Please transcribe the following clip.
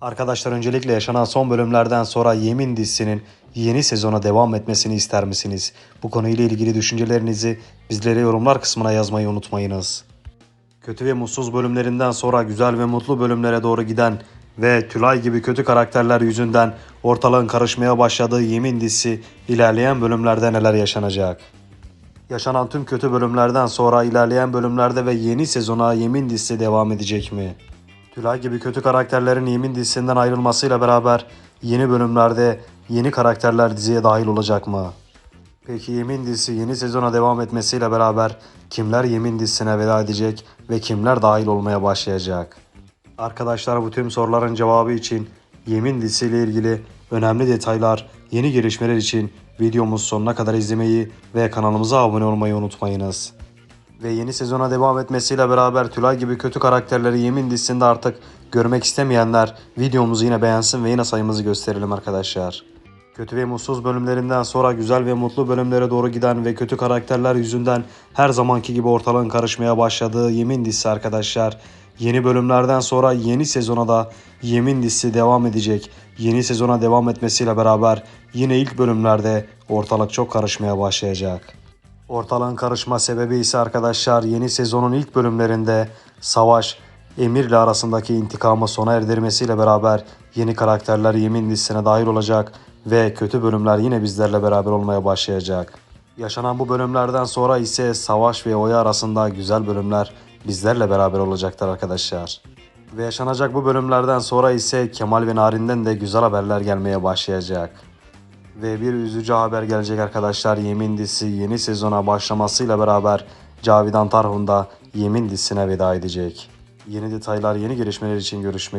Arkadaşlar öncelikle yaşanan son bölümlerden sonra Yemin dizisinin yeni sezona devam etmesini ister misiniz? Bu konuyla ilgili düşüncelerinizi bizlere yorumlar kısmına yazmayı unutmayınız. Kötü ve mutsuz bölümlerinden sonra güzel ve mutlu bölümlere doğru giden ve Tülay gibi kötü karakterler yüzünden ortalığın karışmaya başladığı Yemin dizisi ilerleyen bölümlerde neler yaşanacak? Yaşanan tüm kötü bölümlerden sonra ilerleyen bölümlerde ve yeni sezona Yemin dizisi devam edecek mi? Tülay gibi kötü karakterlerin Yemin dizisinden ayrılmasıyla beraber yeni bölümlerde yeni karakterler diziye dahil olacak mı? Peki Yemin dizisi yeni sezona devam etmesiyle beraber kimler Yemin dizisine veda edecek ve kimler dahil olmaya başlayacak? Arkadaşlar bu tüm soruların cevabı için Yemin dizisiyle ilgili önemli detaylar, yeni gelişmeler için videomuzu sonuna kadar izlemeyi ve kanalımıza abone olmayı unutmayınız. Ve yeni sezona devam etmesiyle beraber Tülay gibi kötü karakterleri Yemin dizisinde artık görmek istemeyenler videomuzu yine beğensin ve yine sayımızı gösterelim arkadaşlar. Kötü ve mutsuz bölümlerinden sonra güzel ve mutlu bölümlere doğru giden ve kötü karakterler yüzünden her zamanki gibi ortalığın karışmaya başladığı Yemin dizisi arkadaşlar. Yeni bölümlerden sonra yeni sezona da Yemin dizisi devam edecek. Yeni sezona devam etmesiyle beraber yine ilk bölümlerde ortalık çok karışmaya başlayacak. Ortalığın karışma sebebi ise arkadaşlar yeni sezonun ilk bölümlerinde Savaş Emir'le arasındaki intikamı sona erdirmesiyle beraber yeni karakterler Yemin dizisine dahil olacak ve kötü bölümler yine bizlerle beraber olmaya başlayacak. Yaşanan bu bölümlerden sonra ise Savaş ve Oya arasında güzel bölümler bizlerle beraber olacaktır arkadaşlar. Ve yaşanacak bu bölümlerden sonra ise Kemal ve Narin'den de güzel haberler gelmeye başlayacak. Ve bir üzücü haber gelecek arkadaşlar. Yemin dizisi yeni sezona başlamasıyla beraber Cavidan Tarhun da Yemin dizisine veda edecek. Yeni detaylar, yeni gelişmeler için görüşmek